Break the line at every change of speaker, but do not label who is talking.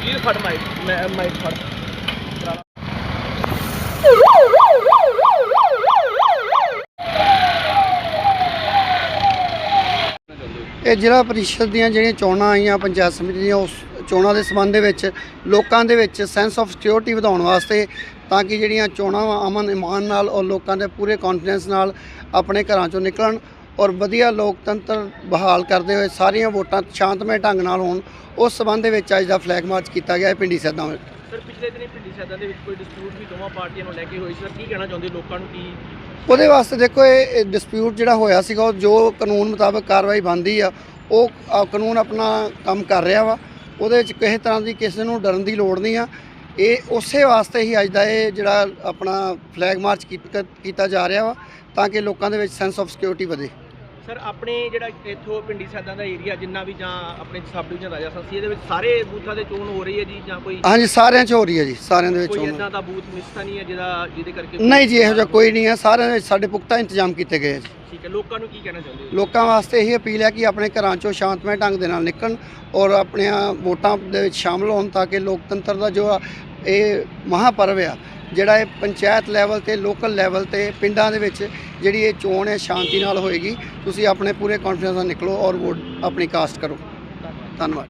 ਵੀਰ ਫੜ ਮਾਈਕ ਮੈਂ ਮਾਈਕ ਫੜ।
ਇਹ ਜ਼ਿਲ੍ਹਾ ਪਰਿਸ਼ਦ ਦੀਆਂ ਜਿਹੜੀਆਂ ਚੋਣਾਂ ਆਈਆਂ, ਪੰਚਾਇਤ ਸਮਿਤੀ ਦੀਆਂ, ਉਸ ਚੋਣਾਂ ਦੇ ਸੰਬੰਧ ਦੇ ਵਿੱਚ, ਲੋਕਾਂ ਦੇ ਵਿੱਚ ਸੈਂਸ ਆਫ ਸਿਕਿਉਰਿਟੀ ਵਧਾਉਣ ਵਾਸਤੇ ਤਾਂ ਕਿ ਜਿਹੜੀਆਂ ਚੋਣਾਂ ਵਾ ਅਮਨ ਇਮਾਨ ਨਾਲ ਔਰ ਲੋਕਾਂ ਦੇ ਪੂਰੇ ਕੌਨਫੀਡੈਂਸ ਨਾਲ ਆਪਣੇ ਘਰਾਂ ਚੋਂ ਨਿਕਲਣ ਔਰ ਵਧੀਆ ਲੋਕਤੰਤਰ ਬਹਾਲ ਕਰਦੇ ਹੋਏ ਸਾਰੀਆਂ ਵੋਟਾਂ ਸ਼ਾਂਤਮਈ ਢੰਗ ਨਾਲ ਹੋਣ ਉਸ ਸੰਬੰਧ ਦੇ ਵਿੱਚ ਅੱਜ ਦਾ ਫਲੈਗ ਮਾਰਚ ਕੀਤਾ ਗਿਆ ਹੈ ਪਿੰਡੀ ਸੈਦਾਂ ਵਿੱਚ।
ਸਰ ਪਿਛਲੇ ਦਿਨੀ ਪਿੰਡੀ ਸੈਦਾਂ ਦੇ ਵਿੱਚ ਕੋਈ ਡਿਸਪਿਊਟ ਵੀ ਦੋਵਾਂ ਪਾਰਟੀਆਂ ਨੂੰ ਲੈ ਕੇ ਹੋਈ ਸੀ ਸਰ ਕੀ ਕਹਿਣਾ ਚਾਹੁੰਦੇ ਲੋਕਾਂ ਨੂੰ ਕੀ
ਉਹਦੇ ਵਾਸਤੇ ਦੇਖੋ ਇਹ ਡਿਸਪਿਊਟ ਜਿਹੜਾ ਹੋਇਆ ਸੀਗਾ ਉਹ ਜੋ ਕਾਨੂੰਨ ਮੁਤਾਬਕ ਕਾਰਵਾਈ ਬਣਦੀ ਆ ਉਹ ਕਾਨੂੰਨ ਆਪਣਾ ਕੰਮ ਕਰ ਰਿਹਾ ਵਾ ਉਹਦੇ ਵਿੱਚ ਕਿਸੇ ਤਰ੍ਹਾਂ ਦੀ ਕਿਸੇ ਨੂੰ ਡਰਨ ਦੀ ਲੋੜ ਨਹੀਂ ਆ। ਇਹ ਉਸੇ ਵਾਸਤੇ ਹੀ ਅੱਜ ਦਾ ਇਹ ਜਿਹੜਾ ਆਪਣਾ ਫਲੈਗ ਮਾਰਚ ਕੀਤਾ ਜਾ ਰਿਹਾ ਵਾ ਤਾਂ ਕਿ ਲੋਕਾਂ ਦੇ ਵਿੱਚ ਸੈਂਸ ਆਫ ਸਿਕਿਉਰਿਟੀ ਵਧੇ।
ਸਰ ਆਪਣੇ ਜਿਹੜਾ ਇੱਥੋਂ ਪਿੰਡੀ ਸੈਦਾਂ ਦਾ ਏਰੀਆ ਜਿੰਨਾ ਵੀ ਜਾਂ ਆਪਣੇ ਸਬ ਡਿਵੀਜ਼ਨ ਰਾਜਾ ਸੰਸੀ ਇਹਦੇ ਵਿੱਚ ਸਾਰੇ ਬੂਥਾਂ ਤੇ ਚੋਣ ਹੋ ਰਹੀ ਹੈ ਜੀ ਜਾਂ ਕੋਈ
ਹਾਂਜੀ ਸਾਰਿਆਂ 'ਚ ਹੋ ਰਹੀ ਹੈ ਜੀ ਸਾਰਿਆਂ ਦੇ ਵਿੱਚ
ਕੋਈ ਇਦਾਂ ਦਾ ਬੂਥ ਮਿਸ ਤਾਂ ਨਹੀਂ ਹੈ ਜਿਹਦਾ ਜਿਹਦੇ ਕਰਕੇ
ਨਹੀਂ ਜੀ ਇਹੋ ਜਿਹਾ ਕੋਈ ਨਹੀਂ ਹੈ ਸਾਰਿਆਂ ਦੇ ਵਿੱਚ ਸਾਡੇ ਪੁਖਤਾ ਇੰਤਜ਼ਾਮ ਕੀਤੇ ਗਏ ਜੀ।
ਠੀਕ ਹੈ ਲੋਕਾਂ ਨੂੰ ਕੀ ਕਹਿਣਾ ਚਾਹੁੰਦੇ ਹੋ?
ਲੋਕਾਂ ਵਾਸਤੇ ਇਹੀ ਅਪੀਲ ਹੈ ਕਿ ਆਪਣੇ ਘਰਾਂ ਚੋਂ ਸ਼ਾਂਤਮਈ ਢੰਗ ਦੇ ਨਾਲ ਨਿਕਲਣ ਔਰ ਆਪਣੀਆਂ ਵੋਟਾਂ ਦੇ ਵਿੱਚ ਸ਼ਾਮਲ ਹੋਣ ਤਾਂ ਕਿ ਲੋਕਤੰਤਰ ਦਾ ਜੋ ਇਹ ਮਹਾਪਰਵ ਆ ਜਿਹੜਾ ਇਹ ਪੰਚਾਇਤ ਲੈਵਲ ਤੇ ਲੋਕਲ ਲੈਵਲ ਤੇ ਪਿੰਡਾਂ ਦੇ ਵਿੱਚ ਜਿਹੜੀ ਇਹ ਚੋਣ ਹੈ, ਸ਼ਾਂਤੀ ਨਾਲ ਹੋਏਗੀ। ਤੁਸੀਂ ਆਪਣੇ ਪੂਰੇ ਕੌਨਫੀਡੈਂਸ ਨਾਲ ਨਿਕਲੋ ਔਰ ਵੋਟ ਆਪਣੀ ਕਾਸਟ ਕਰੋ। ਧੰਨਵਾਦ।